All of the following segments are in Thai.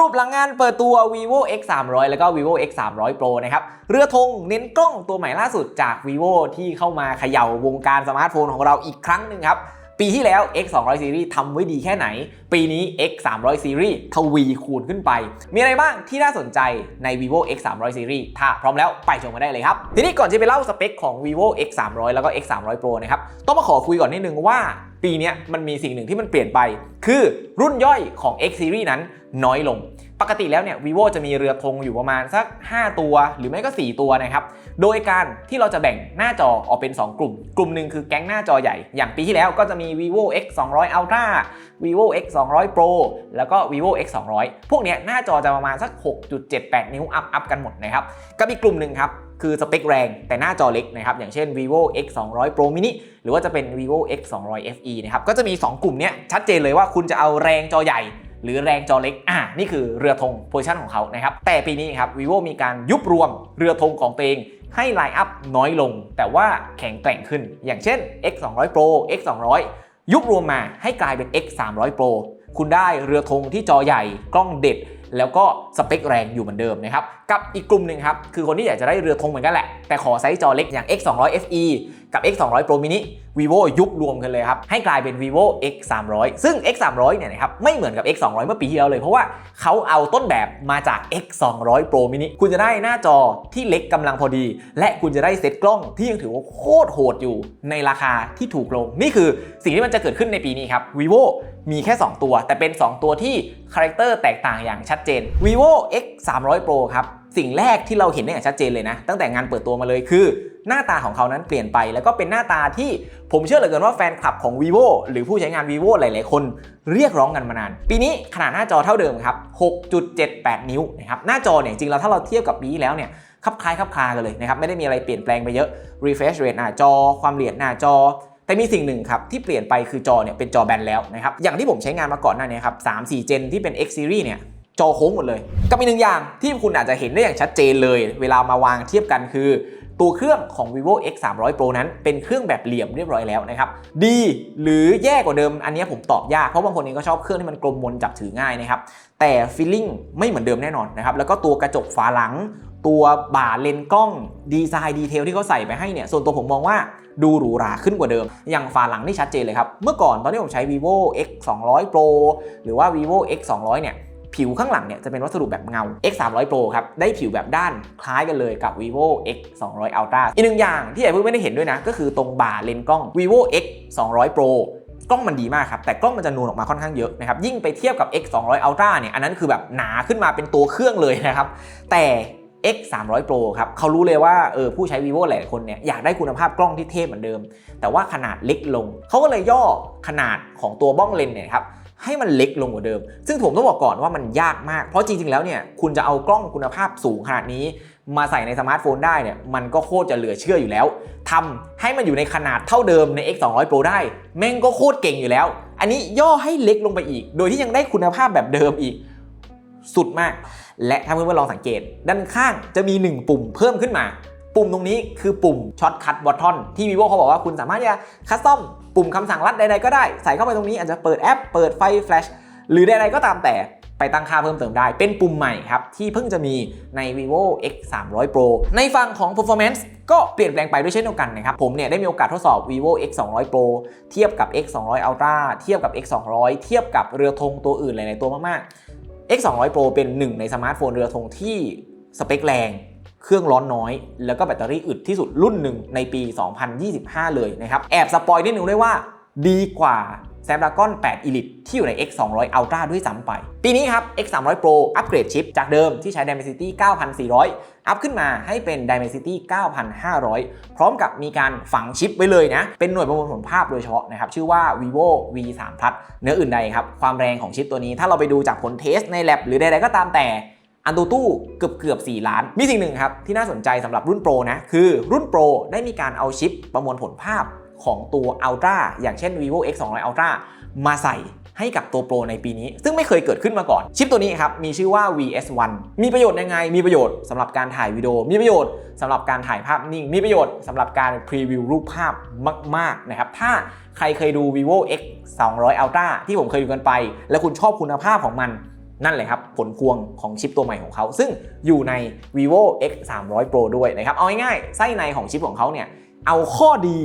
รุปหลังงานเปิดตัว vivo x 3 0 0แล้วก็ vivo x 3 0 0 pro นะครับ เรือธงเน้นกล้องตัวใหม่ล่าสุดจาก vivo ที่เข้ามาเขย่าวงการสมาร์ทโฟนของเราอีกครั้งหนึ่งครับ ปีที่แล้ว X 2 0 0 Series ทำไว้ดีแค่ไหน ปีนี้ X 3 0 0 Series ทวีคูณขึ้นไป มีอะไรบ้างที่น่าสนใจใน vivo X 3 0 0 Series ถ้าพร้อมแล้วไปชมกันได้เลยครับ ทีนี้ก่อนจะไปเล่าสเปคของ vivo X 3 0 0แล้วก็ X 3 0 0 pro นะครับ ต้องมาขอคุยก่อนนิดนึงว่าปีนี้มันมีสิ่งหนึ่งที่มันเปลี่ยนไป คือรุ่นย่อยของ X series นั้นน้อยลง ปกติแล้วเนี่ย vivo จะมีเรือธงอยู่ประมาณสัก 5 ตัว หรือไม่ก็ 4 ตัวนะครับ โดยการที่เราจะแบ่งหน้าจอออกเป็น 2 กลุ่ม กลุ่มหนึ่งคือแก๊งหน้าจอใหญ่ อย่างปีที่แล้วก็จะมี vivo x 2 0 0 ultra vivo x 2 0 0 pro แล้วก็ vivo x 2 0 0 พวกเนี้ยหน้าจอจะประมาณสัก 6.78 นิ้วอัพอัพกันหมดนะครับ กับอีกกลุ่มหนึ่งครับคือสเปคแรงแต่หน้าจอเล็กนะครับ อย่างเช่น vivo x 2 0 0 pro mini หรือว่าจะเป็น vivo x 2 0 0 fe นะครับ ก็จะมี 2 กลุ่มเนี้ยชัดเจนเลยว่าคุณจะเอาแรงจอใหญ่ หรือแรงจอเล็ก อ่านี่คือเรือธงโพซิชันของเขานะครับ แต่ปีนี้ครับ vivo มีการยุบรวมเรือธงของตัวเองให้ไลน์อัพน้อยลง แต่ว่าแข็งแกร่งขึ้น อย่างเช่น x 2 0 0 pro x 2 0 0ยุบรวมมาให้กลายเป็น x 3 0 0 pro คุณได้เรือธงที่จอใหญ่กล้องเด็ดแล้วก็สเปคแรงอยู่เหมือนเดิมนะครับ กับอีกกลุ่มหนึ่งครับ คือคนที่อยากจะได้เรือธงเหมือนกันแหละ แต่ขอไซส์จอเล็กอย่าง x 2 0 0 fe กับ x 2 0 0 pro mini vivo ยุบรวมกันเลยครับ ให้กลายเป็น vivo x 3 0 0ซึ่ง x 3 0 0เนี่ยนะครับไม่เหมือนกับ x 2 0 0เมื่อปีที่แล้วเลย เพราะว่าเขาเอาต้นแบบมาจาก x 2 0 0 pro mini คุณจะได้หน้าจอที่เล็กกำลังพอดี และคุณจะได้เซตกล้องที่ยังถือว่าโคตรโหดอยู่ในราคาที่ถูกลง นี่คือสิ่งที่มันจะเกิดขึ้นในปีนี้ครับ vivo มีแค่ 2 ตัว แต่เป็น 2 ตัวที่คาแรคเตอร์แตกต่างอย่างชัดเจน vivo x 3 0 0 pro ครับ สิ่งแรกที่เราเห็นได้อย่างชัดเจนเลยนะ ตั้งแต่งานเปิดตัวมาเลยคือ หน้าตาของเขานั้นเปลี่ยนไปแล้วก็เป็นหน้าตาที่ผมเชื่อเหลือเกินว่าแฟนคลับของ vivo หรือผู้ใช้งาน vivo หลาย ๆ คนเรียกร้องกันมานาน ปีนี้ขนาดหน้าจอเท่าเดิมครับ 6.78 นิ้วนะครับหน้าจอเนี่ยจริงๆแล้วถ้าเราเทียบกับปีแล้วเนี่ยคับคล้ายคับคลากันเลยนะครับไม่ได้มีอะไรเปลี่ยนแปลงไปเยอะ refresh rate หน้าจอ ความละเอียดหน้าจอแต่มีสิ่งหนึ่งครับที่เปลี่ยนไปคือจอเนี่ยเป็นจอแบนแล้วนะครับอย่างที่ผมใช้งานมาก่อนหน้านี้ครับ3 4 เจนที่เป็น X series เนี่ย จอโค้งหมดเลยกับอีกหนึ่งอย่างที่คุณอาจจะเห็นได้อย่างชัดเจนเลย เวลามาวางเทียบกันคือ ตัวเครื่องของ vivo x 3 0 0 pro นั้นเป็นเครื่องแบบเหลี่ยมเรียบร้อยแล้วนะครับ ดีหรือแย่กว่าเดิมอันนี้ผมตอบยาก เพราะบางคนเองก็ชอบเครื่องที่มันกลมมนจับถือง่ายนะครับ แต่ฟีลลิ่งไม่เหมือนเดิมแน่นอนนะครับ แล้วก็ตัวกระจกฝาหลัง ตัวบ่าเลนส์กล้องดีไซน์ดีเทลที่เขาใส่ไปให้เนี่ยส่วนตัวผมมองว่าดูหรูหราขึ้นกว่าเดิม อย่างฝาหลังนี่ชัดเจนเลยครับ เมื่อก่อนตอนที่ผมใช้ vivo x 2 0 0 pro หรือว่า vivo x 2 0 0เนี่ย ผิวข้างหลังเนี่ยจะเป็นวัสดุแบบเงา X 3 0 0 Pro ครับ ได้ผิวแบบด้านคล้ายกันเลยกับ vivo X 2 0 0 Ultra อีกหนึ่งอย่างที่ไอ้เพิ่งไม่ได้เห็นด้วยนะ ก็คือตรงบ่าเลนกล้อง vivo X 2 0 0 Pro กล้องมันดีมากครับ แต่กล้องมันจะนูนออกมาค่อนข้างเยอะนะครับยิ่งไปเทียบกับ X 2 0 0 Ultra เนี่ยอันนั้นคือแบบหนาขึ้นมาเป็นตัวเครื่องเลยนะครับแต่ X 3 0 0 Pro ครับเขารู้เลยว่าเออผู้ใช้ vivo หลายๆคนเนี่ยอยากได้คุณภาพกล้องที่เทพเหมือนเดิม แต่ว่าขนาดเล็กลง เขาก็เลยย่อขนาดของตัวบ้องเลนเนี่ยครับ ให้มันเล็กลงกว่าเดิม ซึ่งผมต้องบอกก่อนว่ามันยากมาก เพราะจริงๆ แล้วเนี่ยคุณจะเอากล้องคุณภาพสูงขนาดนี้ มาใส่ในสมาร์ทโฟนได้เนี่ยมันก็โคตรจะเหลือเชื่ออยู่แล้วทำให้มันอยู่ในขนาดเท่าเดิมใน X 2 0 0 Pro ได้ แม่งก็โคตรเก่งอยู่แล้ว อันนี้ย่อให้เล็กลงไปอีก โดยที่ยังได้คุณภาพแบบเดิมอีก สุดมาก และถ้าเพื่อนๆลองสังเกต ด้านข้างจะมี 1 ปุ่มเพิ่มขึ้นมา ปุ่มตรงนี้คือปุ่มช็อตคั t บ u ท t อนที่ vivo เขาบอกว่าคุณสามารถจะคัสตอมปุ่มคำสั่งลัดใดๆก็ได้ใส่เข้าไปตรงนี้อาจจะเปิดแอป เปิดไฟแฟลชหรือใดๆก็ตามแต่ไปตั้งค่าเพิ่มเติมได้ เป็นปุ่มใหม่ครับ ที่เพิ่งจะมีใน vivo x 3 0 0 pro ในฝั่งของ performance ก็เปลี่ยนแปลงไปด้วยเช่นเดียวกันนะครับ ผมเนี่ยได้มีโอกาสทดสอบ vivo x 2 0 0 pro เทียบกับ x 2 0 0 ultra เทียบกับ x 2 0 0เทียบกับเรือธงตัวอื่นหลาย ๆ ตัวมาก ๆ X 2 0 0 Pro เป็นหนึ่งในสมาร์ทโฟนเรือธงที่สเปคแรง เครื่องร้อนน้อย แล้วก็แบตเตอรี่อึดที่สุดรุ่นหนึ่งในปี 2025 เลยนะครับ แอบสปอยนิดนึงด้วยว่าดีกว่า Snapdragon 8 Elite ที่อยู่ใน X 2 0 0 Ultra ด้วยซ้ำไป ปีนี้ครับ X 3 0 0 Pro อัปเกรดชิป จากเดิมที่ใช้ Dimensity 9400 อัพขึ้นมาให้เป็น Dimensity 9500 พร้อมกับมีการฝังชิปไว้เลยนะ เป็นหน่วยประมวลผลภาพโดยเฉพาะนะครับ ชื่อว่า vivo v 3 plus เนื้ออื่นใดครับ ความแรงของชิปตัวนี้ ถ้าเราไปดูจากผลเทสใน lab หรือใดๆก็ตามแต่ อันตูตู้เกือบเกือบ4ล้าน มีสิ่งหนึ่งครับ ที่น่าสนใจสำหรับรุ่นโปรนะ คือรุ่นโปรได้มีการเอาชิปประมวลผลภาพของตัว Ultra อย่างเช่น vivo x 2 0 0 ultra มาใส่ให้กับตัวโปรในปีนี้ ซึ่งไม่เคยเกิดขึ้นมาก่อน ชิปตัวนี้ครับ มีชื่อว่า VS1 มีประโยชน์ยังไง มีประโยชน์สำหรับการถ่ายวิดีโอ มีประโยชน์สำหรับการถ่ายภาพนิ่ง มีประโยชน์สำหรับการพรีวิวรูปภาพมาก ๆ นะครับ ถ้าใครเคยดู vivo x 2 0 0 ultra ที่ผมเคยดูกันไป แล้วคุณชอบคุณภาพของมัน นั่นแหละครับผลพวงของชิปตัวใหม่ของเขา ซึ่งอยู่ใน vivo x 3 0 0 pro ด้วยนะครับ เอาง่ายๆไส้ในของชิปของเขาเนี่ยเอาข้อดี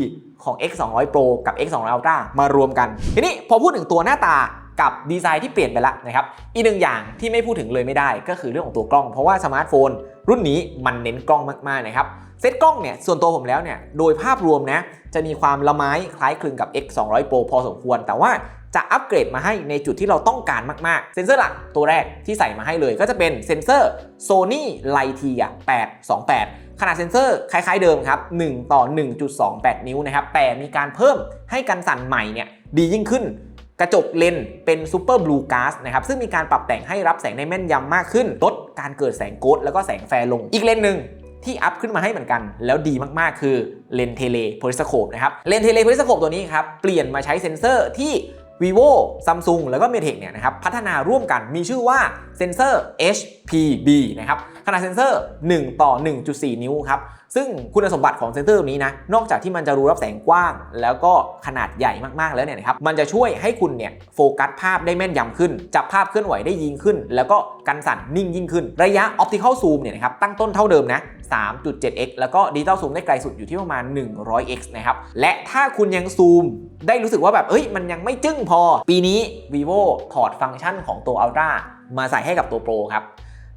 ของ x 2 0 0 pro กับ x 2 0 0 ultra มารวมกัน ทีนี้พอพูดถึงตัวหน้าตากับดีไซน์ที่เปลี่ยนไปละนะครับ อีกหนึ่งอย่างที่ไม่พูดถึงเลยไม่ได้ก็คือเรื่องของตัวกล้อง เพราะว่าสมาร์ทโฟน รุ่นนี้มันเน้นกล้องมากๆนะครับ เซตกล้องเนี่ยส่วนตัวผมแล้วเนี่ยโดยภาพรวมนะจะมีความละไม้คล้ายคลึงกับ X 2 0 0 Pro พอสมควร แต่ว่า จะอัปเกรดมาให้ในจุดที่เราต้องการมากๆ เซนเซอร์หลักตัวแรกที่ใส่มาให้เลยก็จะเป็นเซนเซอร์ Sony Lightia 828 ขนาดเซนเซอร์คล้ายๆเดิมครับ 1 ต่อ 1.28 นิ้วนะครับ แต่มีการเพิ่มให้กันสั่นใหม่เนี่ยดียิ่งขึ้นกระจกเลนเป็นซูเปอร์บลูก s สนะครับซึ่งมีการปรับแต่งให้รับแสงได้แม่นยำมากขึ้น ลดการเกิดแสงโกดแล้วก็แสงแฟร์ลงอีกเลนหนึ่งที่อัพขึ้นมาให้เหมือนกัน แล้วดีมากๆ คือเลนเทเลโพลิสโคปนะครับเลนเทเลโพลิสโคปตัวนี้ครับ เปลี่ยนมาใช้เซ็นเซอร์ที่ vivo samsung แล้วก็ m e t e c เนี่ยนะครับพัฒนาร่วมกันมีชื่อว่าเซนเซอร์ HPB นะครับขนาดเซนเซอร์ 1 ต่อ 1.4 นิ้วครับ ซึ่งคุณสมบัติของเซนเซอร์ตัวนี้นะ นอกจากที่มันจะรู้รับแสงกว้าง แล้วก็ขนาดใหญ่มากๆแล้วเนี่ยนะครับ มันจะช่วยให้คุณเนี่ยโฟกัสภาพได้แม่นยำขึ้น จับภาพเคลื่อนไหวได้ยิงขึ้น แล้วก็กันสั่นนิ่งยิ่งขึ้น ระยะ optical zoom เนี่ยนะครับตั้งต้นเท่าเดิมนะ 3.7x แล้วก็ดิจิตอลซูมได้ไกลสุดอยู่ที่ประมาณ 100x นะครับ และถ้าคุณยังซูมได้รู้สึกว่าแบบเอ้ยมันยังไม่จึ้งพอ ปีนี้ vivo ถอดฟังก์ชันของตัว ultra มาใส่ให้กับตัว pro ครับ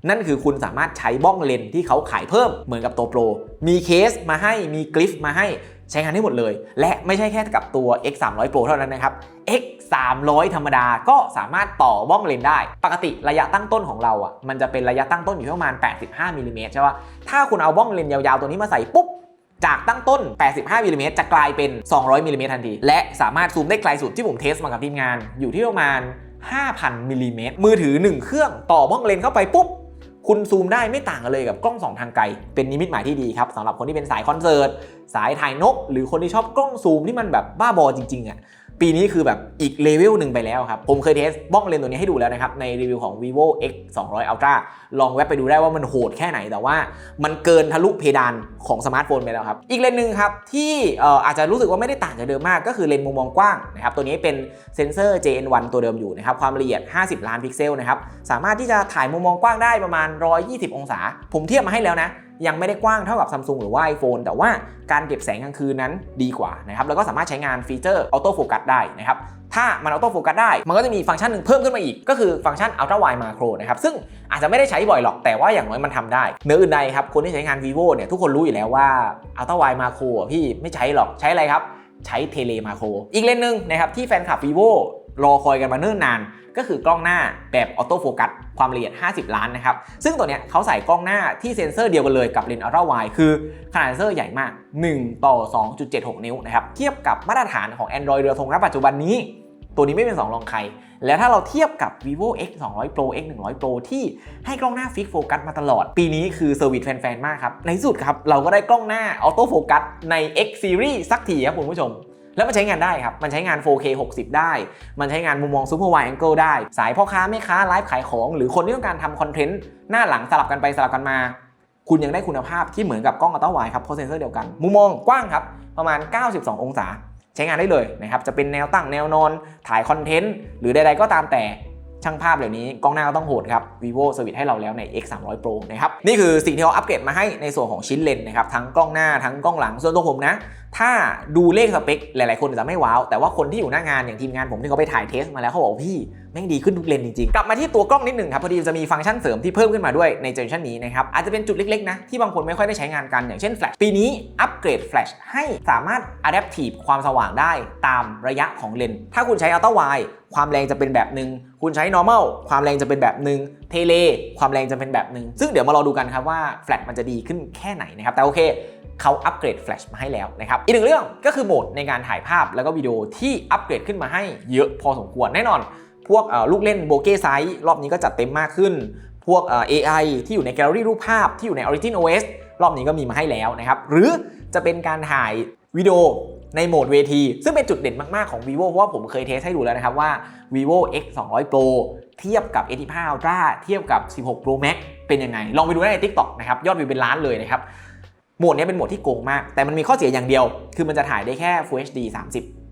นั่นคือคุณสามารถใช้บ้องเลนที่เขาขายเพิ่มเหมือนกับตัวโปร มีเคสมาให้ มีกริฟมาให้ใช้งานได้หมดเลย และไม่ใช่แค่กับตัว X 3 0 0 Pro เท่านั้นนะครับ X 3 0 0ธรรมดาก็สามารถต่อบ้องเลนได้ ปกติระยะตั้งต้นของเราอะ มันจะเป็นระยะตั้งต้นอยู่ที่ประมาณ 85มิลลิเมตรใช่ป่ะ ถ้าคุณเอาบ้องเลนยาวๆ ตัวนี้มาใส่ปุ๊บ จากตั้งต้น 85มิลลิเมตรจะกลายเป็น 200มิลลิเมตรทันที และสามารถซูมได้ไกลสุดที่ผมเทสมากับทีมงาน อยู่ที่ประมาณ 5,000มิลลิเมตรมือถือ 1 เครื่องต่อบ้องเลนเข้าไปปุ๊บ คุณซูมได้ไม่ต่างกันเลยกับกล้องสองทางไกล เป็นนิมิตหมายที่ดีครับสำหรับคนที่เป็นสายคอนเสิร์ต สายถ่ายนก หรือคนที่ชอบกล้องซูมที่มันแบบบ้าบอจริงๆอะ ปีนี้คือแบบอีกเลเวลหนึ่งไปแล้วครับ ผมเคยเทสบ้องเลนส์ตัวนี้ให้ดูแล้วนะครับ ในรีวิวของ vivo x 200 ultra ลองแวะไปดูได้ว่ามันโหดแค่ไหน แต่ว่ามันเกินทะลุเพดานของสมาร์ทโฟนไปแล้วครับ อีกเลนหนึ่งครับ ที่เอ่ออาจจะรู้สึกว่าไม่ได้ต่างจากเดิมมาก ก็คือเลนส์มุมมองกว้างนะครับ ตัวนี้เป็นเซนเซอร์ JN1 ตัวเดิมอยู่นะครับ ความละเอียด 50 ล้านพิกเซลนะครับ สามารถที่จะถ่ายมุมมองกว้างได้ประมาณ 120 องศา ผมเทียบมาให้แล้วนะ ยังไม่ได้กว้างเท่ากับ Samsung หรือว่า iPhone แต่ว่าการเก็บแสงกลางคืนนั้นดีกว่านะครับแล้วก็สามารถใช้งานฟีเจอร์ออโต้โฟกัสได้นะครับถ้ามันออโต้โฟกัสได้ มันก็จะมีฟังก์ชันหนึ่งเพิ่มขึ้นมาอีก ก็คือฟังก์ชัน Ultra Wide Macro นะครับซึ่งอาจจะไม่ได้ใช้บ่อยหรอกแต่ว่าอย่างน้อยมันทำได้เนื้ออื่นใดครับคนที่ใช้งาน vivo เนี่ยทุกคนรู้อยู่แล้วว่า Ultra Wide Macro อะพี่ไม่ใช้หรอกใช้อะไรครับใช้เทเลมาโครอีกเลนส์หนึ่งนะครับที่แฟนคลับ vivo รอคอยกันมาเนิ่นนาน ก็คือกล้องหน้าแบบออโต้โฟกัสความละเอียด 50 ล้านนะครับ ซึ่งตัวเนี้ยเขาใส่กล้องหน้าที่เซ็นเซอร์เดียวกันเลยกับเลนส์อัลตร้าไวคือขนาดเซ็นเซอร์ใหญ่มาก 1 ต่อ 2.76 นิ้วนะครับ เทียบกับมาตรฐานของ Android เรือธงณปัจจุบันนี้ ตัวนี้ไม่เป็น 2 รองใคร แล้วถ้าเราเทียบกับ vivo x 200 pro x 100 pro ที่ให้กล้องหน้าฟิกโฟกัสมาตลอด ปีนี้คือเซอร์วิสแฟนๆ มากครับ ในสุดครับเราก็ได้กล้องหน้าออโต้โฟกัสใน X series สักทีครับคุณผู้ชม แล้วมันใช้งานได้ครับ มันใช้งาน 4K 60 ได้ มันใช้งานมุมมอง Super Wide Angle ได้ สายพ่อค้าแม่ค้าไลฟ์ขายของ หรือคนที่ต้องการทำคอนเทนต์หน้าหลังสลับกันไปสลับกันมา คุณยังได้คุณภาพที่เหมือนกับกล้องอัลตร้าไวด์ครับเพราะเซนเซอร์เดียวกัน มุมมองกว้างครับประมาณ 92 องศา ใช้งานได้เลยนะครับจะเป็นแนวตั้งแนวนอนถ่ายคอนเทนต์หรือใดๆก็ตามแต่ช่างภาพเหล่านี้กล้องหน้าก็ต้องโหดครับ vivo สวิตให้เราแล้วใน x 3 0 0 pro นะครับ นี่คือสิ่งที่เราอัปเกรดมาให้ในส่วนของชิ้นเลนส์นะครับ ทั้งกล้องหน้าทั้งกล้องหลัง ส่วนตัวผมนะ ถ้าดูเลขสเปคหลาย ๆ คนจะไม่ว้าว แต่ว่าคนที่อยู่หน้างานอย่างทีมงานผมที่เขาไปถ่ายเทสมาแล้วเขาบอกพี่แม่งดีขึ้นทุกเลนจริง ๆ กลับมาที่ตัวกล้องนิดหนึ่งครับพอดีจะมีฟังก์ชันเสริมที่เพิ่มขึ้นมาด้วยในเจเนอเรชันนี้นะครับอาจจะเป็นจุดเล็ก ๆ นะที่บางคนไม่ค่อยได้ใช้งานกันอย่างเช่นแฟลชปีนี้อัปเกรดแฟลชให้สามารถ adaptive ความสว่างได้ตามระยะของเลนถ้าคุณใช้ ultra wide ความแรงจะเป็นแบบหนึ่งคุณใช้ normal ความแรงจะเป็นแบบหนึ่งเทเลความแรงจะเป็นแบบหนึ่งซึ่งเดี๋ยวมารอดูกันครับว่าแฟลชมันจะดีขึ้นแค่ไหนนะครับแต่โอเคเขาอัปเกรดแฟลชมาให้แล้วนะครับ อีกหนึ่งเรื่องก็คือโหมดในการถ่ายภาพแล้วก็วิดีโอที่อัปเกรดขึ้นมาให้เยอะพอสมควรแน่นอน พวกลูกเล่นโบเก้ไซส์รอบนี้ก็จัดเต็มมากขึ้น พวกเอ่อ AI ที่อยู่ในแกลเลอรี่รูปภาพที่อยู่ใน Origin OS รอบนี้ก็มีมาให้แล้วนะครับ หรือจะเป็นการถ่าย วิดีโอในโหมดเวที ซึ่งเป็นจุดเด่นมาก ๆ ของ vivo เพราะว่าผมเคยเทสให้ดูแล้วนะครับว่า vivo x 200 pro เทียบกับ A15 ultra เทียบกับ 16 pro max เป็นยังไง ลองไปดูได้ใน TikTok นะครับยอดวิวเป็นล้านเลยนะครับโหมดนี้เป็นโหมดที่โกงมาก แต่มันมีข้อเสียอย่างเดียว คือมันจะถ่ายได้แค่ Full HD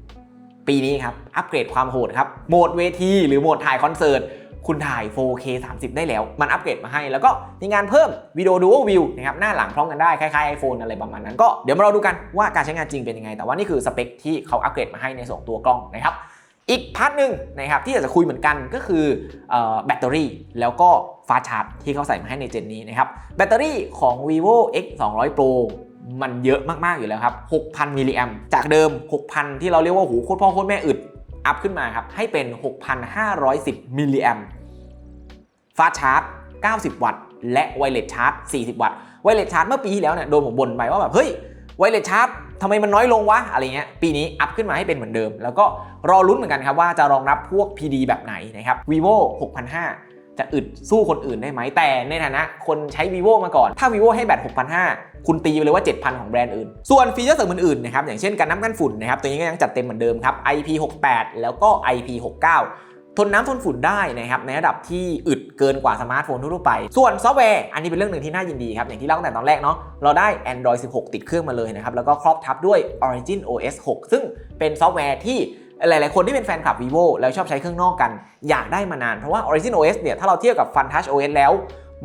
30 ปีนี้ครับ อัปเกรดความโหดครับ โหมดเวที หรือโหมดถ่ายคอนเสิร์ต คุณถ่าย 4K 30 ได้แล้ว มันอัปเกรดมาให้ แล้วก็มีงานเพิ่มวิดีโอ Dual View นะครับหน้าหลังพร้อมกันได้ คล้ายๆ iPhone อะไรประมาณนั้น ก็เดี๋ยวมาเราดูกันว่าการใช้งานจริงเป็นยังไง แต่ว่านี่คือสเปคที่เขาอัปเกรดมาให้ในส่วนของตัวกล้องนะครับอีกพาร์ทหนึ่งนะครับที่อยากจะคุยเหมือนกันก็คือออแบตเตอรี่แล้วก็ฟาชาร์จที่เขาใส่มาให้ในเจนนี้นะครับแบตเตอรี่ของ vivo x 2 0 0 pro มันเยอะมาก ๆ อยู่แล้วครับ 6,000 มิลลิแอมจากเดิม 6,000 ที่เราเรียกว่าหูโคตรพ่อโคตรแม่อึด อัพขึ้นมาครับ ให้เป็น 6,510 มิลลิแอมฟาชาร์จ 90 วัตต์ และไวเลสชาร์จ 40 วัตต์ ไวเลสชาร์จเมื่อปีที่แล้วเนี่ยโดนผมบ่นไปว่าแบบ เฮ้ย ไวเลสชาร์จทำไมมันน้อยลงวะ อะไรเงี้ย ปีนี้อัพขึ้นมาให้เป็นเหมือนเดิม แล้วก็รอลุ้นเหมือนกันครับว่าจะรองรับพวก PD แบบไหนนะครับ vivo 6,500 จะอึดสู้คนอื่นได้ไหมแต่ในฐานะคนใช้ vivo มาก่อน ถ้า vivo ให้แบต6,500 คุณตีไปเลยว่า 7,000 ของแบรนด์อื่น ส่วนฟีเจอร์เสริมอื่นๆนะครับอย่างเช่นการน้ำกันฝุ่นนะครับตัวนี้ก็ยังจัดเต็มเหมือนเดิมครับ IP68 แล้วก็ IP69 ทนน้ำทนฝุ่นได้นะครับในระดับที่อึดเกินกว่าสมาร์ทโฟนทั่วไป ส่วนซอฟต์แวร์อันนี้เป็นเรื่องหนึ่งที่น่ายินดีครับ อย่างที่เล่าตั้งแต่ตอนแรกเนาะเราได้ Android 16 ติดเครื่องมาเลยนะครับ แล้วก็ครอบทับด้วย Origin OS 6 ซึ่งเป็นซอฟต์แวร์ที่ หลายๆคนที่เป็นแฟนคลับ vivo แล้วชอบใช้เครื่องนอกกัน อยากได้มานาน เพราะว่า Origin OS เนี่ยถ้าเราเทียบกับ FunTouch OS แล้ว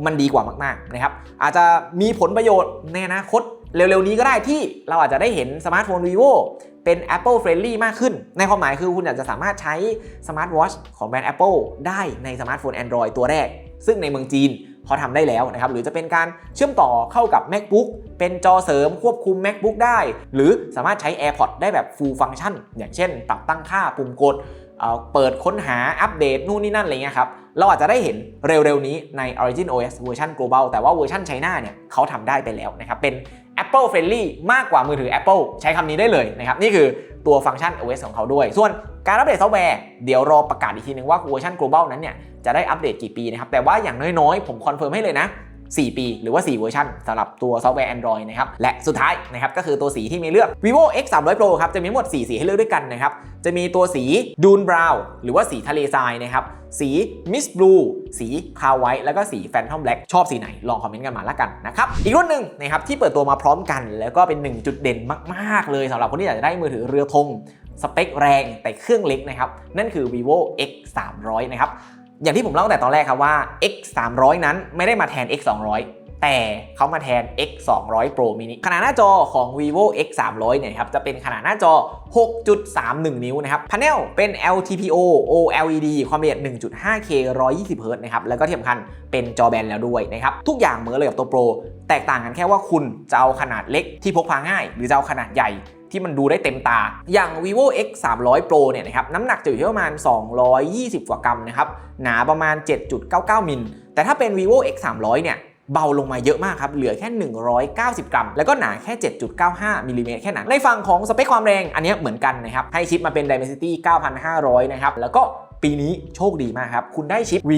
มันดีกว่ามากๆนะครับอาจจะมีผลประโยชน์ในอนาคตเร็วๆนี้ก็ได้ที่เราอาจจะได้เห็นสมาร์ทโฟน vivo เป็น Apple Friendly มากขึ้น ในความหมายคือคุณอาจจะสามารถใช้สมาร์ทวอชของแบรนด์ Apple ได้ในสมาร์ทโฟน Android ตัวแรก ซึ่งในเมืองจีน เขาทำได้แล้วนะครับหรือจะเป็นการเชื่อมต่อเข้ากับ MacBook เป็นจอเสริมควบคุม MacBook ได้ หรือสามารถใช้ AirPods ได้แบบ full function อย่างเช่นปรับตั้งค่าปุ่มกดเเปิดค้นหาอัปเดตนู่นนี่นั่นอะไรเงี้ยครับ เราอาจจะได้เห็นเร็วๆนี้ใน Origin OS เวอร์ชัน global แต่ว่าเวอร์ชันไชน่าเนี่ยเขาทำได้ไปแล้วนะครับ เป็น Apple Friendly มากกว่ามือถือ Apple ใช้คำนี้ได้เลยนะครับ นี่คือตัวฟังก์ชัน OS ของเขาด้วย ส่วนการอัปเดตซอฟต์แวร์เดี๋ยวรอประกาศอีกทีนึงว่าเวอร์ชัน global นั้นเนี่ยจะได้อัปเดตกี่ปีนะครับ แต่ว่าอย่างน้อยๆ ผมคอนเฟิร์มให้เลยนะ 4 ปี หรือว่า 4 เวอร์ชันสำหรับตัวซอฟต์แวร์ Android นะครับ และสุดท้ายนะครับก็คือตัวสีที่มีเลือก vivo x 3 0 0 pro ครับจะมีทั้งหมด 4 สีให้เลือกด้วยกันนะครับ จะมีตัวสีดูนบราวน์หรือว่าสีทะเลทรายนะครับสีมิสบลูสีคาวไวท์แล้วก็สีแฟนทอมแบล็กชอบสีไหน ลองคอมเมนต์กันมาละกันนะครับ อีกรุ่นหนึ่งนะครับที่เปิดตัวมาพร้อมกัน แล้วก็เป็นหนึ่งจุดเด่นมากๆ เลยสำหรับคนที่อยากจะได้มือถือเรือธงสเปคแรงแต่เครื่องเล็กนะครับ นั่นคือ vivo x 3 0 0นะครับ อย่างที่ผมเล่าตั้งแต่ตอนแรกครับว่า X 3 0 0นั้นไม่ได้มาแทน X 200แต่เขามาแทน X 200 Pro mini ขนาดหน้าจอของ vivo X 300เนี่ยครับจะเป็นขนาดหน้าจอ 6.31 นิ้วนะครับพาเนลเป็น LTPO OLED ความละเอียด 1.5K 120 Hz นะครับ แล้วก็ที่สำคัญเป็นจอแบนแล้วด้วยนะครับ ทุกอย่างเหมือนเลยกับตัว Pro แตกต่างกันแค่ว่าคุณจะเอาขนาดเล็กที่พกพาง่าย หรือจะเอาขนาดใหญ่ ที่มันดูได้เต็มตา อย่าง vivo x 3 0 0 pro เนี่ยนะครับน้ำหนักจะอยู่ที่ประมาณ 220 กว่ากรัมนะครับหนาประมาณ 7.99 มิล แต่ถ้าเป็น vivo x 3 0 0 เนี่ยเบาลงมาเยอะมากครับ เหลือแค่ 190 กรัม แล้วก็หนาแค่ 7.95 มิลลิเมตรแค่นั้น ในฝั่งของสเปคความแรง อันนี้เหมือนกันนะครับ ให้ชิปมาเป็น Dimensity 9500 นะครับ แล้วก็ปีนี้โชคดีมากครับ คุณได้ชิป V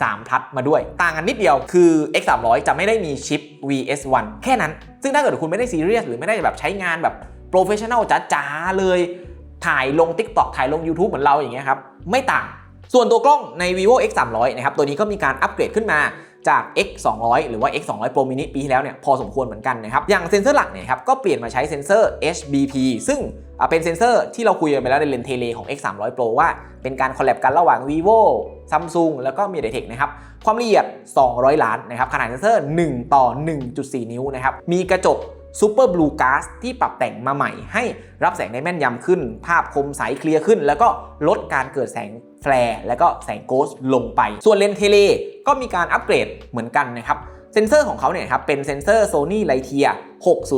3 Plus มาด้วย ต่างกันนิดเดียวคือ X 3 0 0จะไม่ได้มีชิป VS1 แค่นั้น ซึ่งถ้าเกิดคุณไม่ได้ซีเรียสหรือไม่ได้แบบใช้งานแบบ รเฟชชั่น a ลจ๋าๆเลยถ่ายลง TikTok ถ่ายลง YouTube เหมือนเราอย่างเงี้ยครับ ไม่ต่าง ส่วนตัวกล้องใน vivo x 3 0 0นะครับ ตัวนี้ก็มีการอัปเกรดขึ้นมาจาก x 2 0 0หรือว่า x 2 0 0 pro mini ปีที่แล้วเนี่ยพอสมควรเหมือนกันนะครับ อย่างเซ็นเซอร์หลักเนี่ยครับก็เปลี่ยนมาใช้เซ็นเซอร์ HBP ซึ่งเป็นเซ็นเซอร์ที่เราคุยกันไปแล้วในเลนเทเลของ x 3 0 0 pro ว่าเป็นการคอลแลบกันระหว่าง vivo Samsung แล้วก็ MediaTek นะครับ ความละเอียด 200 ล้านนะครับ ขนาดเซ็นเซอร์ 1 ต่อ 1.4 นิ้วนะครับ มีกระจก Super Blue Glass ที่ปรับแต่งมาใหม่ ให้รับแสงได้แม่นยำขึ้น ภาพคมใสเคลียร์ขึ้น แล้วก็ลดการเกิดแสงแฟลร์และก็แสงโกสลงไป ส่วนเลนส์เทเลก็มีการอัปเกรดเหมือนกันนะครับ เซนเซอร์ของเขาเนี่ยครับเป็นเซนเซอร์ Sony Lightyear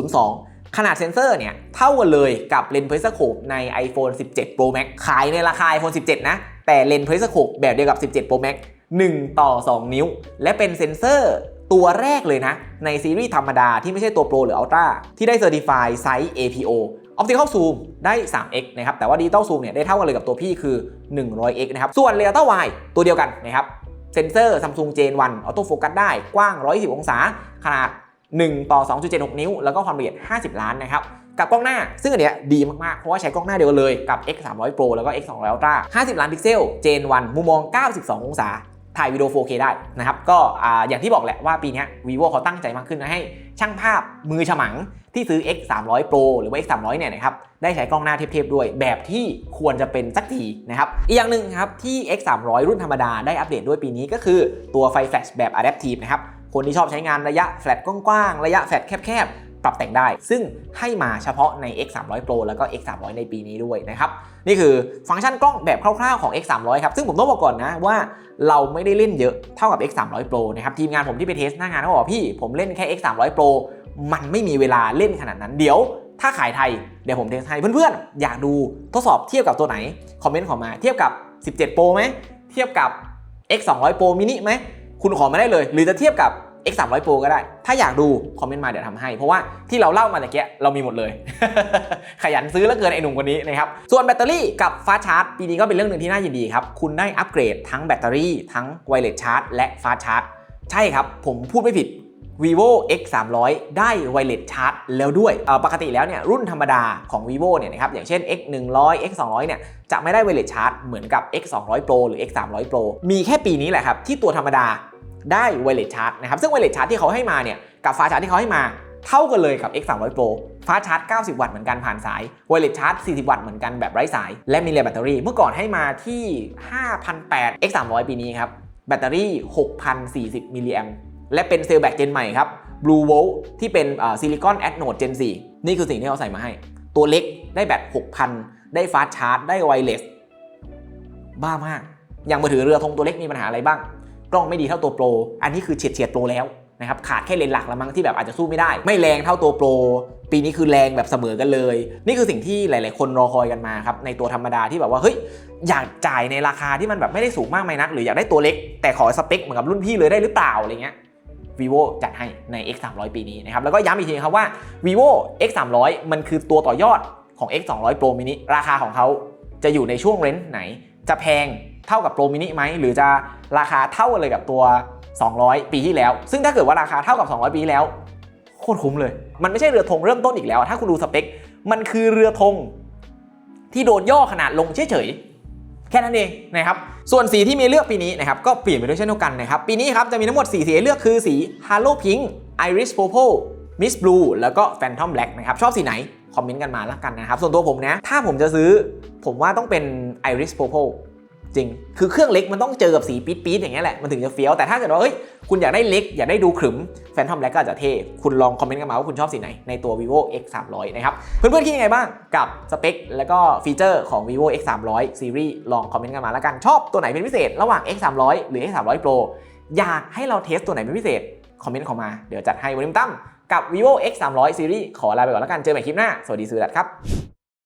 602ขนาดเซนเซอร์เนี่ย เท่ากันเลยกับเลนส์เพรสโคปใน iPhone 17 Pro Max ขายในราคา iPhone 17 นะ แต่เลนส์เพรสโคปแบบเดียวกับ 17 Pro Max 1 ต่อ 2 นิ้ว และเป็นเซนเซอร์ ตัวแรกเลยนะ ในซีรีส์ธรรมดาที่ไม่ใช่ตัว Pro หรือ Ultra ที่ได้ Certify Size APO Optical Zoom ได้ 3x นะครับ แต่ว่า Digital Zoom เนี่ยได้เท่ากันเลยกับตัวพี่คือ 100x นะครับ ส่วน Real Ultra Wide ตัวเดียวกันนะครับ เซนเซอร์ Samsung Gen 1 Auto Focus ได้กว้าง 110 องศา ขนาด 1 ต่อ 2.76 นิ้ว แล้วก็ความละเอียด 50 ล้านนะครับ กับกล้องหน้า ซึ่งอันเนี้ยดีมาก ๆ เพราะว่าใช้กล้องหน้าเดียวกันเลยกับ X 3 0 0 Pro แล้วก็ X 2 0 0 Ultra 50 ล้านพิกเซล Gen 1มุมมอง 92 องศา ถ่ายวิดีโอ 4K ได้นะครับก็ออย่างที่บอกแหละว่าปีนี้ vivo เขาตั้งใจมากขึ้นนะให้ช่างภาพมือฉมังที่ซื้อ X 3 0 0 Pro หรือว่า X 3 0 0เนี่ยนะครับได้ใช้กล้องหน้าเทียบๆด้วยแบบที่ควรจะเป็นสักทีนะครับอีกอย่างหนึ่งครับที่ X 3 0 0รุ่นธรรมดาได้อัปเดตด้วยปีนี้ก็คือตัวไฟแฟลชแบบ Adaptive นะครับคนที่ชอบใช้งานระยะแฟลชกว้างๆระยะแฟลชแคบๆ ปรับแต่งได้ ซึ่งให้มาเฉพาะใน X 3 0 0 Pro แล้วก็ X 3 0 0ในปีนี้ด้วยนะครับนี่คือฟังก์ชันกล้องแบบคร่าวๆของ X 3 0 0ครับซึ่งผมต้องบอกก่อนนะว่าเราไม่ได้เล่นเยอะเท่ากับ X 3 0 0 Pro นะครับทีมงานผมที่ไปเทสหน้างานเขาบอกพี่ผมเล่นแค่ X 3 0 0 Pro มันไม่มีเวลาเล่นขนาดนั้นเดี๋ยวถ้าขายไทยเดี๋ยวผมเทสให้เพื่อนๆ อยากดูทดสอบเทียบกับตัวไหน คอมเมนต์ขอมาเทียบกับ 17 Pro ไหมเทียบกับ X 2 0 0 Pro mini ไหมคุณขอมาได้เลย หรือจะเทียบกับ X 3 0 0 Pro ก็ได้ ถ้าอยากดูคอมเมนต์มาเดี๋ยวทำให้ เพราะว่าที่เราเล่ามาตะเกียเรามีหมดเลย ขยันซื้อแล้วเกินไอ้หนุ่มคนนี้นะครับ ส่วนแบตเตอรี่กับฟาชาร์จปีนี้ก็เป็นเรื่องหนึ่งที่น่ายินดีครับ คุณได้อัปเกรดทั้งแบตเตอรี่ ทั้งไวเลสชาร์จและฟาชาร์จ ใช่ครับ ผมพูดไม่ผิด vivo x 3 0 0ได้ไวเลสชาร์จแล้วด้วยเอ่อปกติแล้วเนี่ยรุ่นธรรมดาของ vivo เนี่ยนะครับ อย่างเช่น x 1 0 0 x 2 0 0เนี่ยจะไม่ได้ไวเลสชาร์จเหมือนกับ x 2 0 0 pro หรือ x 3 0 0 pro มีแค่ปีนี้แหละครับที่ตัวธรรมดา ได้ไวเลสชาร์จนะครับซึ่งไวเลสชาร์จที่เขาให้มาเนี่ยกับฟ้าชาร์จที่เขาให้มาเท่ากันเลยกับ x 3 0 0 pro ฟ้าชาร์จ 90 วัตต์เหมือนกันผ่านสาย ไวเลสชาร์จ 40 วัตต์เหมือนกันแบบไร้สาย และมีเลนแบตเตอรี่ เมื่อก่อนให้มาที่ 5,800 x 300 ปีนี้ครับ แบตเตอรี่ 6,040 มิลลิแอมและเป็นเซลล์แบตเจนใหม่ครับ Blue Volt ที่เป็นซิลิคอนแอดโนด Gen 4นี่คือสิ่งที่เขาใส่มาให้ ตัวเล็กได้แบต 6,000 ได้ฟ้าชาร์จ ได้ไวเลส บ้ามาก อย่างมือถือเรือธงตัวเล็กมีปัญหาอะไรบ้าง กล้องไม่ดีเท่าตัวโปร อันนี้คือเฉียดเฉียดโปรแล้วนะครับขาดแค่เลนส์หลักละมั้งที่แบบอาจจะสู้ไม่ได้ ไม่แรงเท่าตัวโปร ปีนี้คือแรงแบบเสมอกันเลย นี่คือสิ่งที่หลาย ๆ คนรอคอยกันมาครับในตัวธรรมดาที่แบบว่าเฮ้ยอยากจ่ายในราคาที่มันแบบไม่ได้สูงมากไหมนัก หรืออยากได้ตัวเล็ก แต่ขอสเปคเหมือนกับรุ่นพี่เลยได้หรือเปล่าอะไรเงี้ย vivo จัดให้ใน x 3 0 0ปีนี้นะครับแล้วก็ย้ำอีกทีครับว่า vivo x 3 0 0มันคือตัวต่อยอดของ x 2 0 0 pro mini ราคาของเขาจะอยู่ในช่วงเรนจ์ไหนจะแพง เท่ากับ pro mini ไหมหรือจะราคาเท่ากันเลยกับตัว 200 ปีที่แล้ว ซึ่งถ้าเกิดว่าราคาเท่ากับ 200 ปีแล้วโคตรคุ้มเลย มันไม่ใช่เรือธงเริ่มต้นอีกแล้ว ถ้าคุณดูสเปค มันคือเรือธงที่โดนย่อขนาดลงเฉยๆ แค่นั้นเองนะครับ ส่วนสีที่มีเลือกปีนี้นะครับ ก็เปลี่ยนไปด้วยเช่นเดียวกันนะครับ ปีนี้ครับจะมีทั้งหมด 4 สีเลือกคือสี Halo Pink Iris Purple Mist Blue แล้วก็ Phantom Black นะครับ ชอบสีไหน คอมเมนต์กันมาแล้วกันนะครับ ส่วนตัวผมนะ ถ้าผมจะซื้อ ผมว่าต้องเป็น Iris Purple จริง คือเครื่องเล็กมันต้องเจอกับสีปี๊ดๆอย่างเงี้ยแหละ มันถึงจะเฟี้ยว แต่ถ้าเกิดว่าเฮ้ย คุณอยากได้เล็ก อยากได้ดูขรึม Phantom Black ก็อาจจะเท่ คุณลองคอมเมนต์กันมาว่าคุณชอบสีไหน ในตัว vivo x 3 0 0นะครับ เพื่อนๆคิดยังไงบ้างกับสเปค แล้วก็ฟีเจอร์ของ vivo x 3 0 0ซีรีส์ลองคอมเมนต์กันมาแล้วกัน ชอบตัวไหนเป็นพิเศษ ระหว่าง x 3 0 0หรือ x 3 0 0 pro อยากให้เราเทสตัวไหนเป็นพิเศษ คอมเมนต์เข้ามา เดี๋ยวจัดให้วันนี้ตั้มกับ vivo x 3 0 0ซีรีส์ขอลาไปก่อนแล้วกัน เจอกันใหม่คลิปหน้า สวัสดีสุดัตครับ